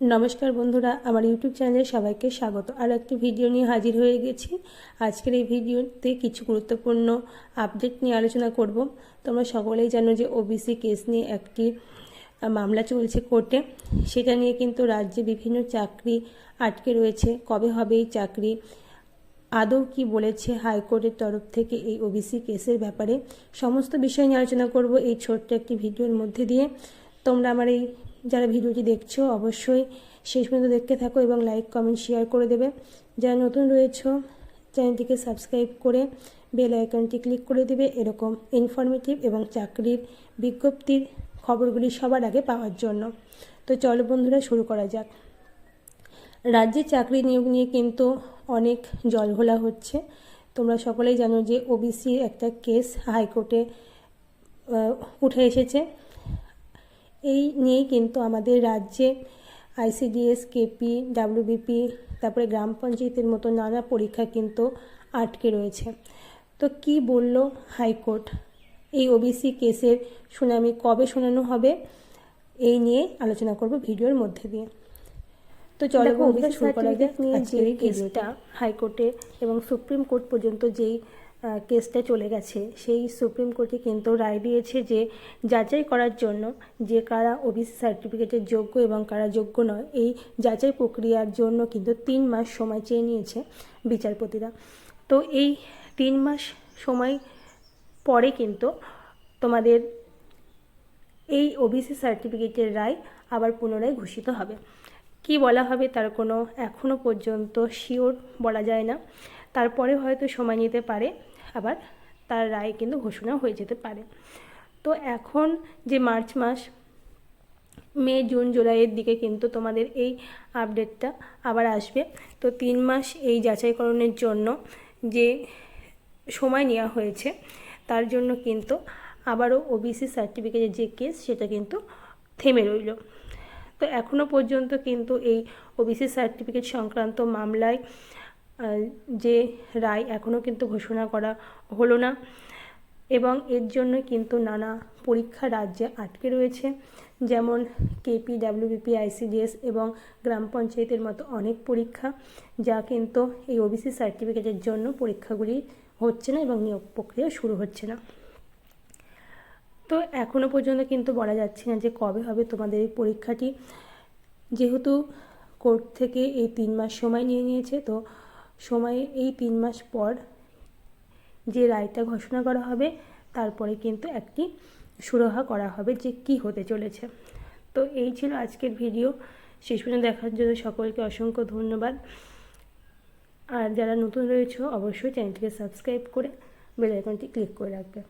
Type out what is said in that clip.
নমস্কার বন্ধুরা, আমার ইউটিউব চ্যানেলে সবাইকে স্বাগত। আর একটি ভিডিও নিয়ে হাজির হয়ে গেছি। আজকের এই ভিডিওতে কিছু গুরুত্বপূর্ণ আপডেট নিয়ে আলোচনা করব। তোমরা সকলেই জানো যে ওবিসি কেস নিয়ে একটি মামলা চলছে কোর্টে। সেটা নিয়ে কিন্তু রাজ্যে বিভিন্ন চাকরি আটকে রয়েছে। কবে হবে এই চাকরি? আদৌ কি বলেছে হাইকোর্টের তরফ থেকে এই ওবিসি কেসের ব্যাপারে? সমস্ত বিষয় নিয়ে আলোচনা করব এই ছোট্ট একটি ভিডিওর মধ্যে দিয়ে। তোমরা আমার এই যারা ভিডিওটি দেখছ, অবশ্যই শেষ পর্যন্ত দেখতে থাকো এবং লাইক কমেন্ট শেয়ার করে দেবে। যারা নতুন রয়েছো, চ্যানেলটিকে সাবস্ক্রাইব করে বেল আইকনটি ক্লিক করে দেবে। এরকম ইনফরমেটিভ এবং চাকরির বিজ্ঞপ্তির খবরগুলি সবার আগে পাওয়ার জন্য। তো চলো বন্ধুরা, শুরু করা যাক। রাজ্যে চাকরি নিয়োগ নিয়ে কিন্তু অনেক জলঘোলা হচ্ছে। তোমরা সকলেই জানো যে ওবিসি একটা কেস হাইকোর্টে উঠে এসেছে। এই নিয়েই কিন্তু আমাদের রাজ্যে আইসিডিএস কেপি ডাব্লিউবিপি তারপরে গ্রাম পঞ্চায়েতের মতো নানা পরীক্ষা কিন্তু আটকে রয়েছে। তো কি বলল হাইকোর্ট? এই ওবিসি কেসের শুনানি কবে শোনানো হবে? এই নিয়ে আলোচনা করব ভিডিওর মধ্যে দিয়ে। তো চলো শুরু করা যাক নিয়ে যে কেসটা হাইকোর্টে এবং সুপ্রিম কোর্ট পর্যন্ত যেই কেসটা চলে গেছে। সেই সুপ্রিম কোর্টে কিন্তু রায় দিয়েছে যে, যাচাই করার জন্য যে কারা ওবিসি সার্টিফিকেটের যোগ্য এবং কারা যোগ্য নয়, এই যাচাই প্রক্রিয়ার জন্য কিন্তু তিন মাস সময় চেয়ে নিয়েছে বিচারপতিরা। তো এই তিন মাস সময় পরে কিন্তু তোমাদের এই ওবিসি সার্টিফিকেটের রায় আবার পুনরায় ঘোষিত হবে। কি বলা হবে তার কোনো এখনও পর্যন্ত শিওর বলা যায় না। তারপরে হয়তো সময় নিতে পারে, আবার তার রায় কিন্তু ঘোষণা হয়ে যেতে পারে। তো এখন যে মার্চ মাস, মে, জুন, জুলাইয়ের দিকে কিন্তু তোমাদের এই আপডেটটা আবার আসবে। তো তিন মাস এই যাচাইকরণের জন্য যে সময় নেওয়া হয়েছে, তার জন্য কিন্তু আবারও ওবিসি সার্টিফিকেটের যে কেস সেটা কিন্তু থেমে রইল। তো এখনও পর্যন্ত কিন্তু এই ওবিসি সার্টিফিকেট সংক্রান্ত মামলায় যে রায় এখনও কিন্তু ঘোষণা করা হলো না এবং এর জন্য কিন্তু নানা পরীক্ষা রাজ্যে আটকে রয়েছে। যেমন কেপি ডাব্লিউবিপি আইসিডিএস এবং গ্রাম পঞ্চায়েতের মতো অনেক পরীক্ষা, যা কিন্তু এই ওবিসি সার্টিফিকেটের জন্য পরীক্ষাগুলি হচ্ছে না এবং নিয়োগ প্রক্রিয়া শুরু হচ্ছে না। তো এখনও পর্যন্ত কিন্তু বলা যাচ্ছে না যে কবে হবে তোমাদের এই পরীক্ষাটি। যেহেতু কোর্ট থেকে এই তিন মাস সময় নিয়ে নিয়েছে, তো সময়ে এই তিন মাস পর যে রায়টা ঘোষণা করা হবে, তারপরে কিন্তু একটি সুরাহা করা হবে যে কি হতে চলেছে। তো এই ছিল আজকের ভিডিও। শেষ পর্যন্ত দেখার জন্য সকলকে অসংখ্য ধন্যবাদ। আর যারা নতুন রয়েছে, অবশ্যই চ্যানেলটিকে সাবস্ক্রাইব করে বেল আইকনটি ক্লিক করে রাখবে।